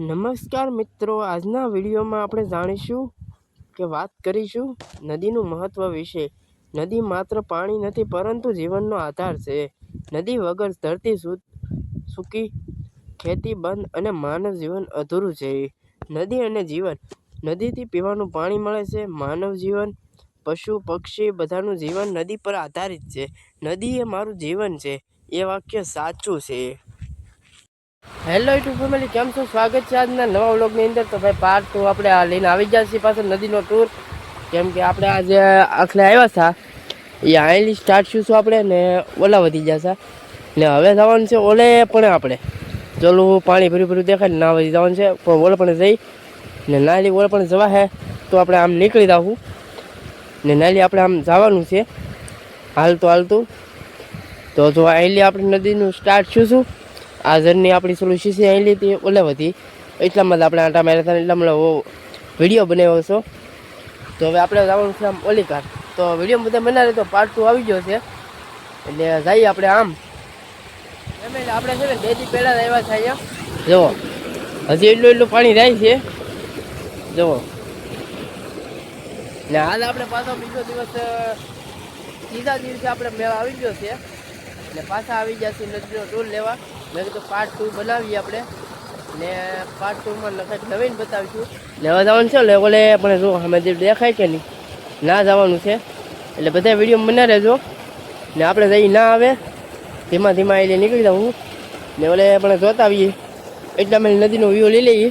નમસ્કાર મિત્રો, આજના વિડીયોમાં આપણે જાણીશું કે વાત કરીશું નદીનું મહત્ત્વ વિશે. નદી માત્ર પાણી નથી, પરંતુ જીવનનો આધાર છે. નદી વગર ધરતી સૂકી, ખેતી બંધ અને માનવ જીવન અધૂરું છે. નદી અને જીવન, નદીથી પીવાનું પાણી મળે છે, માનવ જીવન, પશુ, પક્ષી બધાનું જીવન નદી પર આધારિત છે. નદી એ મારું જીવન છે, એ વાક્ય સાચું છે. હેલો યુટ્યુબ ફેમિલી કેમ છો? સ્વાગત છે આજના નવા વ્લોગની અંદર. તો ભાઈ પાર્ટ ટુ આપણે આ લઈને આવી ગયા છીએ પાછળ નદીનો ટૂર કેમ કે આપણે આજે આખલે આવ્યા હતા. એ આયલી સ્ટાર્ટ શું આપણે ને ઓલા વધી ગયા હતા. ને હવે જવાનું છે ઓલે પણ આપણે. ચોલું, પાણી ભર્યું ભર્યું દેખાય ને વધી જવાનું છે. પણ ઓલે પણ જઈ. ને નાલી ઓલે પણ જવા હે. તો આપણે આમ નીકળી જાવું ને નાલી આપણે આમ જવાનું છે. હાલતું હાલતું. તો જો આયલી આપણે નદીનું સ્ટાર્ટ શું શું આ જર્ની આપણી સોલું શીશી આવેલી હતી ઓલે વધી એટલામાં જ આપણે આટા માર્યા હતા ને એટલામાં વીડિયો બનાવ્યો છો. તો હવે આપણે જવાનું છે આમ ઓલી તો વીડિયો બધા બનાવે તો પાર્ટ ટુ આવી ગયો છે. એટલે જઈએ આપણે આમ. આપણે છે ને બેથી પહેલાં આવ્યા અહીંયા. જુઓ. હજી એટલું એટલું પાણી રહે છે. જુઓ. ને હાલ આપણે પાછો બીજો દિવસ સીધા દિવસે આપણે મેળા આવી ગયો છે. ને પાછા આવી ગયા છે નદીનો ટૂર લેવા. મેં કીધું પાર્ટ ટુ બનાવીએ આપણે. ને પાર્ટ ટુમાં કંઈક નવીન બતાવીશું. ને જવાનું છે ઓલે પણ જો અમે દેખાય કે નહીં ના જવાનું છે. એટલે બધા વીડિયો બના રહેજો. ને આપણે જઈ ના આવે, ધીમા ધીમા એટલે નીકળી જાઉં ને ઓલે પણ જોતા આવીએ. એટલે અમે નદીનો વ્યૂ લઈ લઈએ.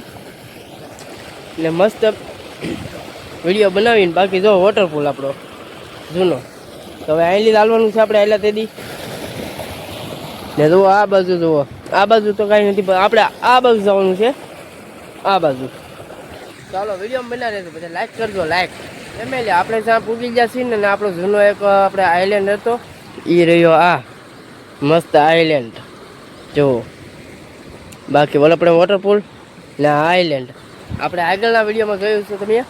ને મસ્ત વીડિયો બનાવીને બાકી જો વોટરપૂલ આપણો, જૂનો. તો હવે અહીં ચાલવાનું છે આપણે આટલા તેદી. ને જુઓ, આ બાજુ જુઓ. આ બાજુ તો કાંઈ નથી, પણ આપણે આ બાજુ જવાનું છે. આ બાજુ. ચાલો વીડિયો બના રહેજો, બધા લાઈક કરજો લાઈક ફેમિલી આપણે જ્યાં પૂગી ગયા છીએ ને આપણો જૂનો એક આપણે આઈલેન્ડ હતો એ રહ્યો આ મસ્ત આઈલેન્ડ જુઓ બાકી બોલો આપણે વોટરપૂલ ને આઈલેન્ડ આપણે આગળના વિડીયોમાં જોયું છે તમે?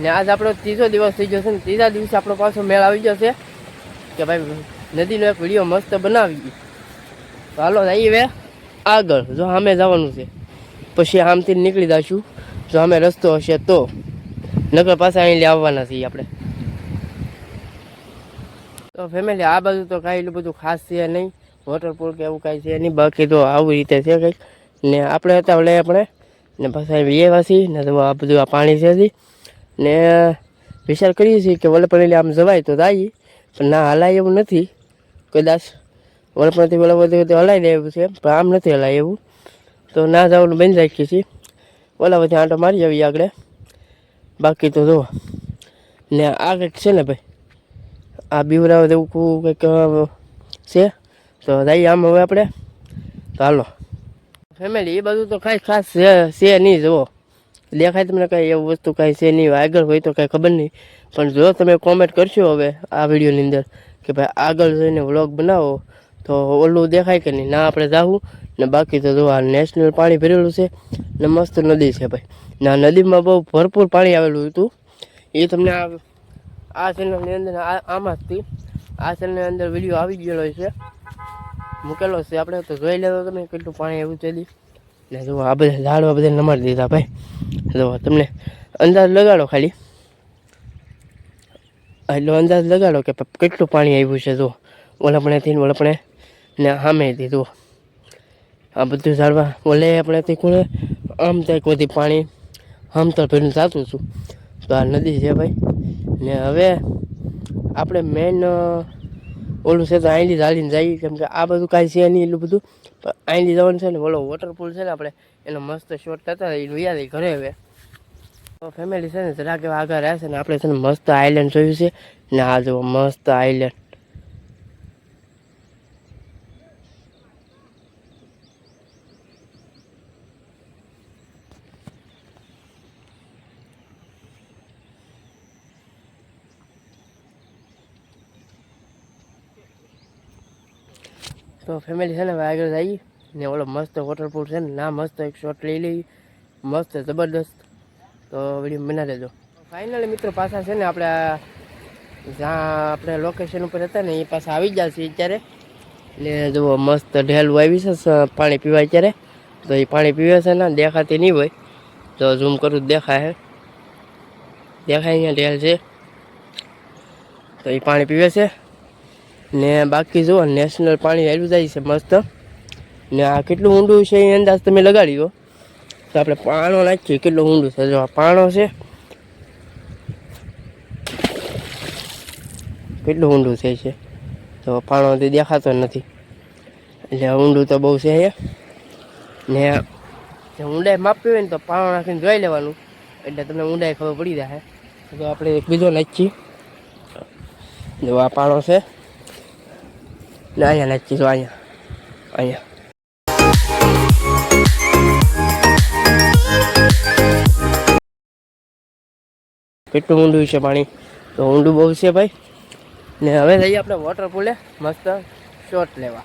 ને આજ આપણો ત્રીજો દિવસ થઈ ગયો છે ને, ત્રીજા દિવસે આપણો પાછો મેળ આવી ગયો છે. કે ભાઈ, નદીનો એક વીડિયો મસ્ત બનાવી. તો હાલો જઈએ હવે આગળ. જો સામે જવાનું છે. પછી આમથી નીકળી જશું. જો અમે રસ્તો હશે તો. નગર પાસે અહીં આવવાના છીએ આપણે. તો ફેમિલી આ બાજુ તો કાંઈ એટલું બધું ખાસ છે નહીં. વોટરપૂલ કે એવું કાંઈ છે નહીં. બાકી તો આવી રીતે છે કંઈક. ને આપણે હતા વડે આપણે. ને પાછા અહીં વાસી ને તો આ બધું આ પાણી છે ને વિચાર કરીએ છીએ કે વલપણેલી આમ જવાય તો જાય પણ ના હલાય એવું નથી. કદાચ વલપણથી પેલા બધી હલાઈ દે એવું છે. પણ આમ નથી હલાય એવું. તો ના જવાનું બંધ રાખીએ છીએ. ઓલા બધી આંટો મારી આવીએ આગળ. બાકી તો જો, ને આ કંઈક છે ને ભાઈ, આ બીવરાવ એવું કંઈક છે. તો જઈએ આમ હવે આપણે. તો હાલો. ફેમિલી એ બધું તો કાંઈ ખાસ છે નહીં જુઓ. દેખાય તમને કાંઈ એવું વસ્તુ કાંઈ છે નહીં, આગળ હોય તો કાંઈ ખબર નહીં. પણ જો તમે કોમેન્ટ કરશો હવે આ વિડીયોની અંદર કે ભાઈ આગળ જઈને વ્લોગ બનાવો તો ઓલું દેખાય કે નહીં. ના, આપણે જાવું ને બાકી તો જો આ નેશનલ પાણી ભરેલું છે ને મસ્ત નદી છે ભાઈ. ને આ નદીમાં બહુ ભરપૂર પાણી આવેલું હતું. એ તમને આ આ ચેનલની અંદર આમાં જ આ ચેનલની અંદર વીડિયો આવી ગયેલો છે. મૂકેલો છે. આપણે તો જોઈ લેતો તમે કેટલું પાણી આવ્યું છે ને જો આ બધા ઝાડવા બધા નમાડી દીધા ભાઈ. જો તમને અંદાજ લગાડો ખાલી. એટલો અંદાજ લગાડો કે કેટલું પાણી આવ્યું છે જો. ઓલપણેથી ઓલાપણે ને સામે દીધું. આ બધું ઝાડવા. ઓલે તે કોણે આમ ત્યાં બધી પાણી આમ તો ભરીને જાતું છું તો આ નદી છે ભાઈ. ને હવે આપણે મેન ઓલું છે તો અહીંથી ચાલીને જઈએ. કેમ કે આ બધું કાંઈ છે નહીં એટલું બધું. પણ અહીંથી જવાનું છે ને, ઓલો વોટરપૂલ છે ને આપણે, એનો મસ્ત શોટ થતા એ યાદ ઘરે હવે. ફેમિલી છે ને જરાક એવા આગળ રહેશે ને, આપણે છે ને મસ્ત આઈલેન્ડ જોયું છે. ને આ જુઓ, મસ્ત આઈલેન્ડ તો ફેમિલી છે ને હવે આગળ જઈએ ને ઓલો મસ્ત વોટરપૂલ છે ને ના મસ્ત એક શોટ લઈ લઈએ મસ્ત જબરદસ્ત તો વીડિયો બના દેજો ફાઇનલી મિત્રો પાછા છે ને આપણે આ જ્યાં આપણે લોકેશન ઉપર હતા ને, એ પાછા આવી ગયા છે અત્યારે. એટલે જુઓ, મસ્ત ઢેલું આવી છે, સ- પાણી પીવા અત્યારે. તો એ પાણી પીવે છે ને, દેખાતી નહીં હોય. તો ઝૂમ કરું તો દેખાય છે દેખાય અહીંયા ઢેલ છે. તો એ પાણી પીવે છે. ને બાકી જુઓ, નેશનલ પાણી આવ્યું જાય છે મસ્ત. ને આ કેટલું ઊંડું છે એ અંદાજ તમે લગાડી દો. તો આપણે પાણો નાખીએ, કેટલું ઊંડું છે? જો આ પાણો છે. કેટલું ઊંડું થાય છે. તો પાણો તો દેખાતો નથી. એટલે ઊંડું તો બહુ છે અહીંયા. ને ઊંડાઈ માપવી હોય ને તો પાણો નાખીને જોઈ લેવાનું. એટલે તમને ઊંડાઈ ખબર પડી જાય. તો આપણે એક બીજો નાખીએ. જો આ પાણો છે. ને અહીંયા નાખીએ જો અહીંયા અહીંયા કેટલું ઊંડું છે પાણી તો ઊંડું બહુ છે ભાઈ ને હવે જઈએ આપણે વોટરપૂલે મસ્ત શોટ લેવા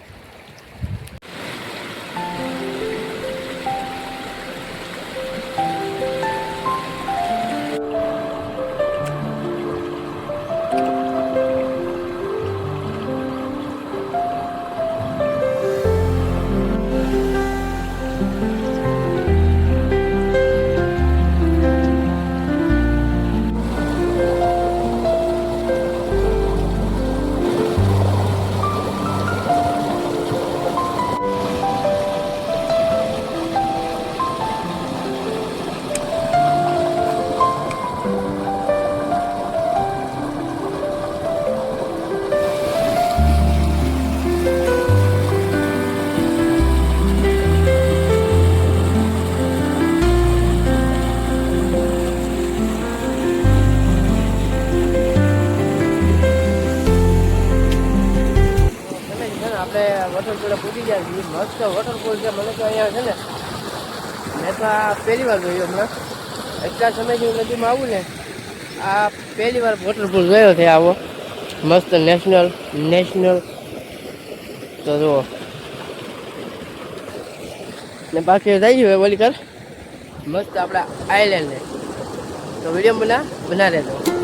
વોટરપૂલે પૂછી ગયા છીએ મસ્ત વોટરફોલ છે. મને તો અહીંયા છે ને, મેં તો આ પહેલી વાર જોયું હમણાં. એટલા સમયથી હું નદીમાં આવું ને, આ પહેલી વાર વોટરફોલ ગયો છે આવો. મસ્ત નેશનલ નેશનલ તો જુઓ. ને બાકી થઈ ગયું ઓલી કર. મસ્ત આપણા આઈલેન્ડ તો વીડિયો બના બના રહેજો.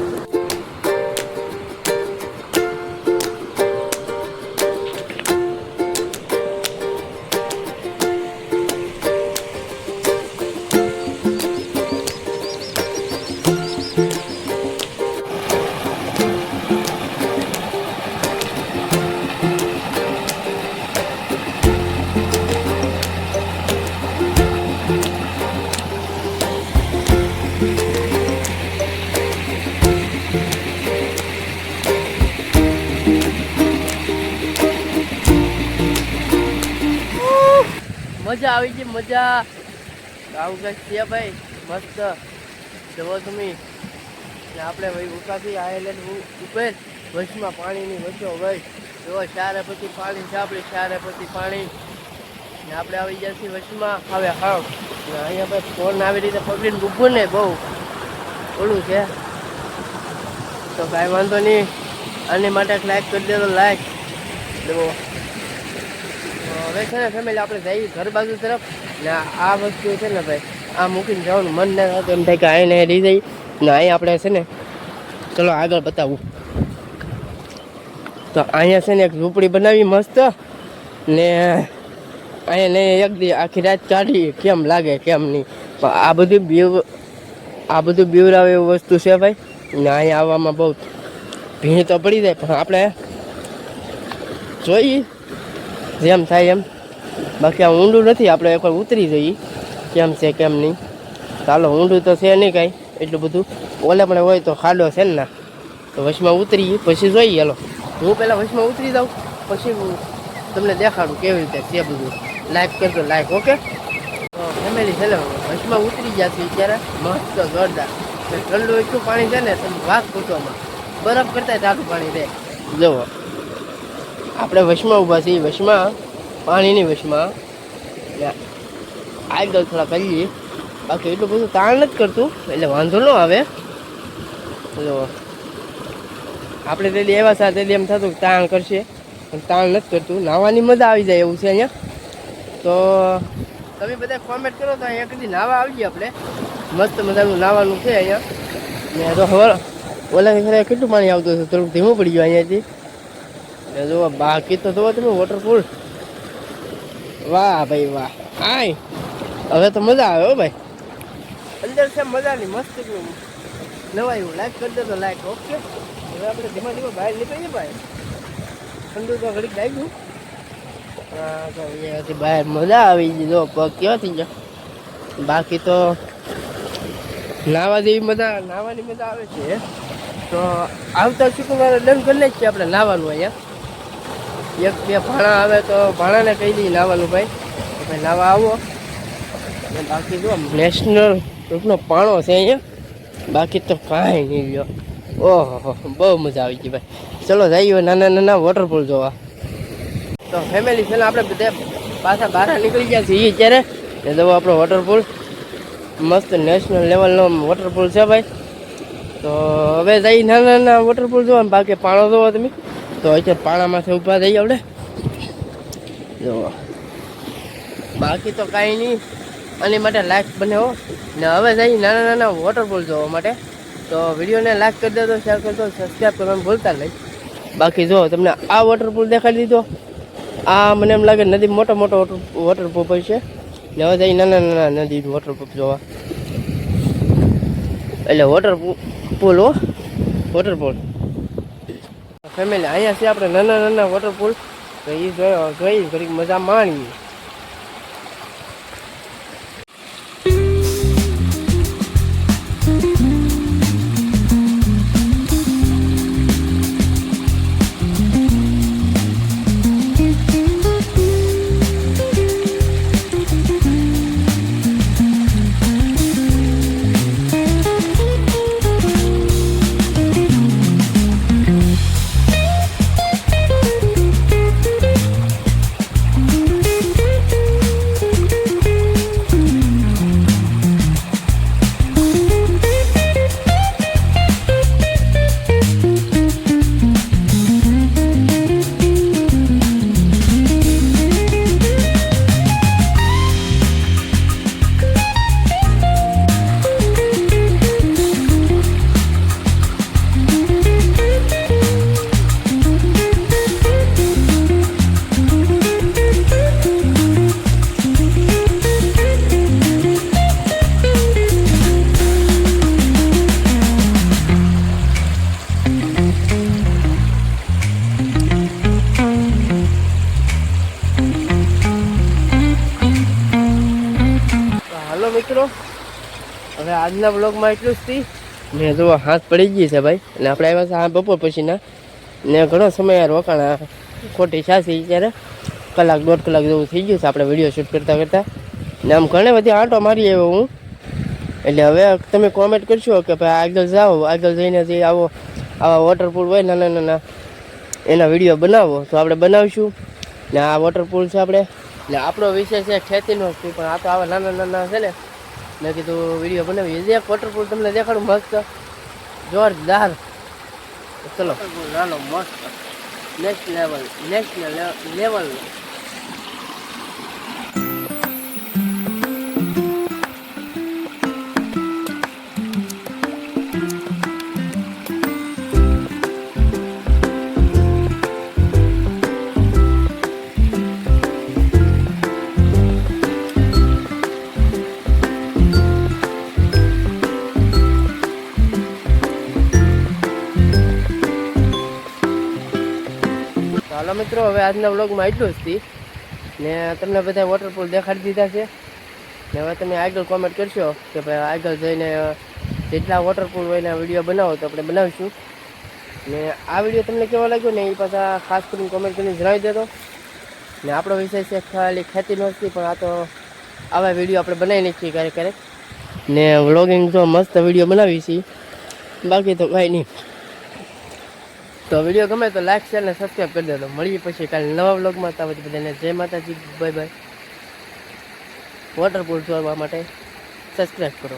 મજા આવી ગઈ, મજા. આવું કંઈક છે ભાઈ, મસ્ત. જવો તમે. આપણે ભાઈ ઉકાથી આઈલેન્ડ ઉપર વચમાં પાણીની વચ્ચો ભાઈ જો ચારે પછી પાણી આપણે, ચારે પછી પાણી. ને આપણે આવી છીએ વચમાં હવે હા અહીંયા ભાઈ ફોન આવી રીતે પકડીને ઊભું ને બહુ ઓલું છે. તો કાંઈ વાંધો નહીં. આની માટે લાઈક કરી દેજો લાઈક દેવો હવે છે ને ફેમિલી આપણે જઈએ ઘર બાજુ તરફ. ને આ વસ્તુ છે ને ભાઈ, આ મૂકીને જવાનું મન ના થતું એમ થાય કે આને રહી જઈ ને અહીં આપણે છે ને, ચલો આગળ બતાવું. તો અહીંયા છે ને એક ઝૂંપડી બનાવી મસ્ત. ને અહીંયા ને એક દી આખી રાત કાઢી કેમ લાગે, કેમ નહીં. પણ આ બધું બીવ, આ બધું બીવરાવે એવું વસ્તુ છે ભાઈ. ને અહીંયા આવવામાં બહુ ભીડ તો પડી જાય, પણ આપણે જોઈએ. જેમ થાય એમ. બાકી આ ઊંડું નથી, આપણે એકવાર ઉતરી જઈએ. કેમ છે, કેમ નહીં. ચાલો, ઊંડું તો છે નહીં કાંઈ. એટલું બધું. ઓલે પણ હોય તો ખાડો છે ને ના. તો વચમાં ઉતરીએ, પછી જોઈએ, હાલો. હું પહેલાં વચમાં ઉતરી જાઉં, પછી હું તમને દેખાડું કેવી રીતે છે બધું. લાઈક કરજો લાઈક ઓકે? ફેમિલી છે વચમાં ઉતરી ગયા છે ત્યારે મસ્ત જોરદાર. ઠંડુ એટલું પાણી છે ને, તમે વાત પૂછવામાં બરફ કરતા ટાઢું પાણી રહે. જુઓ. આપણે વશમાં ઊભા છીએ, વશમાં, પાણીની વશમાં. ને આગળ થોડા કરીએ. બાકી એટલું બધું તાણ નથી કરતું, એટલે વાંધો ન આવે. જો આપણે તેથી એવા સાથે એમ થતું કે તાણ કરશે, પણ તાણ નથી કરતું. નાહવાની મજા આવી જાય એવું છે અહીંયા. તો તમે બધા કોમેન્ટ કરો તો અહીંયા કદી નાવા આવીએ આપણે. મસ્ત મજાનું નાવાનું છે અહીંયા. ને તો હવે ઓલા કેટલું પાણી આવતું હતું થોડુંક ધીમું પડી ગયું અહીંયાથી. ને જુઓ બાકી તો જુઓ તમે વોટરફોલ વાહ ભાઈ વાહ. આય. હવે તો મજા આવે હો ભાઈ. અંદર છે મજાની મસ્ત નવા એવું લાઈક કરી દે તો લાઈક ઓકે હવે આપણે ધીમા ધીમા બહાર નીકળીએ ભાઈ. ઠંડુ તો ઘડીક લાગ્યું. હા તો અહીંયાથી બહાર મજા આવી ગઈ. જો પગ થઈ ગયા બાકી તો નાવા જેવી મજા નાવાની મજા આવે છે. તો આવતા શુક્રવારે ડન કરી લઈએ છે આપણે નાવાનું અહીંયા. એક બે ભાણા આવે તો ભાણાને કહી દઈએ નાવાનું ભાઈ. ભાઈ નાવા આવો. અને બાકી જો નેશનલ રૂપનો પાણો છે અહીંયા. બાકી તો કાંઈ નહીં ગયો ઓહો, બહુ મજા આવી ગઈ ભાઈ. ચલો જઈએ નાના નાના વોટરફોલ જોવા. તો ફેમિલી છે આપણે બધા પાછા બહાર નીકળી ગયા છીએ અત્યારે. એ જવો આપણો વોટરફોલ મસ્ત નેશનલ લેવલનો વોટરફોલ છે ભાઈ. તો હવે જઈ નાના નાના વોટરફોલ જોવા બાકી પાણો જોવો તમે. તો અત્યારે પાણામાંથી ઊભા થઈ આપણે જોવો બાકી તો કાંઈ નહીં. અને માટે લાઈક બનાવો ને હવે જઈ નાના નાના વોટરફોલ જોવા માટે. તો વિડીયોને લાઈક કરી દેજો શેર કરજો સબસ્ક્રાઈબ કરવાનું ભૂલતા નહીં. બાકી જો, તમને આ વોટરફોલ દેખાડી દીધો. આ મને એમ લાગે નદી મોટો મોટો વોટર વોટરપ્રૂફ છે. ને હવે જઈ નાના નાના નદી વોટરપ્રૂફ જોવા. એટલે વોટર પુલ હો. વોટરપૂલ ફેમિલી અહીંયા છે આપણે નાના નાના વોટરપૂલ તો એ જોઈ જોઈ ઘડીક મજા માણીએ. મિત્રો. હવે આજના બ્લોગમાં એટલું જ થી. ને જો, હાથ પડી ગઈ છે ભાઈ. અને આપણે આવ્યા છે આ બપોર પછીના. ને ઘણો સમય રોકાણા ખોટી છાસી ત્યારે કલાક, દોઢ કલાક જેવું થઈ ગયું છે આપણે વીડિયો શૂટ કરતાં કરતાં. ને આમ ઘણી બધી આંટો મારી આવ્યો હું. એટલે હવે તમે કોમેન્ટ કરશો કે ભાઈ આગળ જાઓ, આગળ જઈને જે આવો, આવા વોટરપૂલ હોય નાના નાના એના વીડિયો બનાવો. તો આપણે બનાવીશું. ને આ વોટરપૂલ છે આપણે ને આપણો વિષય છે ખેતીનો જ પણ આ તો આવા નાના નાના છે ને. મેં કીધું વીડિયો બનાવી જે વોટરપૂલ તમને દેખાડું મસ્ત. જોરદાર. ચલો. નાનો મસ્ત. નેક્સ્ટ લેવલ નેક્સ્ટ લેવલ મિત્રો, હવે આજના વ્લોગમાં એટલું જ હતી ને તમને બધા વોટરપૂલ દેખાડી દીધા છે. ને હવે તમે આગળ કોમેન્ટ કરશો કે ભાઈ આગળ જઈને જેટલા વોટરપૂલ હોય એના વીડિયો બનાવો તો આપણે બનાવીશું. ને આ વીડિયો તમને કેવો લાગ્યો ને એ પાછા ખાસ કરીને કોમેન્ટ કરીને જણાવી દેતો ને આપણો વિષય છે ખાલી ખેતીનો નથી પણ આ તો આવા વીડિયો આપણે બનાવી નાખીએ ક્યારેક ક્યારેક. ને વ્લોગિંગ તો મસ્ત વીડિયો બનાવી છીએ બાકી તો કાંઈ નહીં. તો વીડિયો ગમે તો લાઈક શેર અને સબસ્ક્રાઈબ કરી દેજો. મળીએ પછી કાલે નવા વ્લોગમાં ત્યાં પછી બધાને જય માતાજી. બાય બાય વોટરપૂલ જોવા માટે સબસ્ક્રાઈબ કરો.